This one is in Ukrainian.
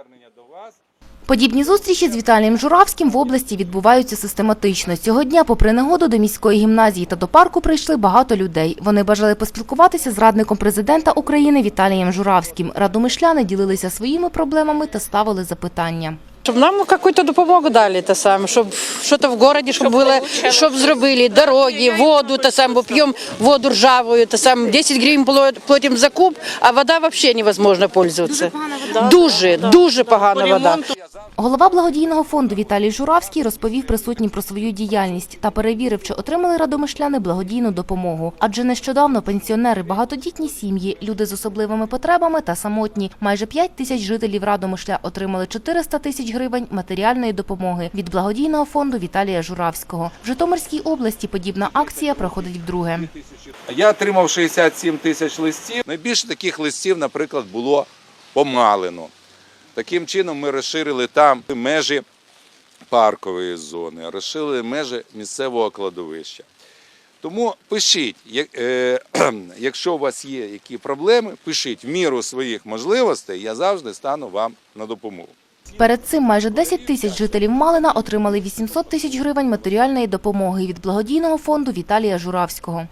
звернення до вас. Подібні зустрічі з Віталієм Журавським в області відбуваються систематично. Цього дня, попри нагоду, до міської гімназії та до парку прийшли багато людей. Вони бажали поспілкуватися з радником президента України Віталієм Журавським. Радомишляни ділилися своїми проблемами та ставили запитання. Щоб нам какую-то допомогу дали, те саме, щоб щось в городі, щоб було, щоб зробили дороги, воду, те саме, бо п'ємо воду ржавою, те саме, 10 гривень платимо за куб, а вода взагалі невозможно пользуватися. Дуже, дуже погана вода. Голова благодійного фонду Віталій Журавський розповів присутнім про свою діяльність та перевірив, чи отримали радомишляни благодійну допомогу. Адже нещодавно пенсіонери, багатодітні сім'ї, люди з особливими потребами та самотні. Майже 5 тисяч жителів Радомишля отримали 400 тисяч гривень матеріальної допомоги від благодійного фонду Віталія Журавського. В Житомирській області подібна акція проходить вдруге. Я отримав 67 тисяч листів. Найбільше таких листів, наприклад, було по Малину. Таким чином ми розширили там межі паркової зони, розширили межі місцевого кладовища. Тому пишіть, е, якщо у вас є які проблеми, пишіть в міру своїх можливостей, я завжди стану вам на допомогу. Перед цим майже 10 тисяч жителів Малина отримали 800 тисяч гривень матеріальної допомоги від благодійного фонду Віталія Журавського.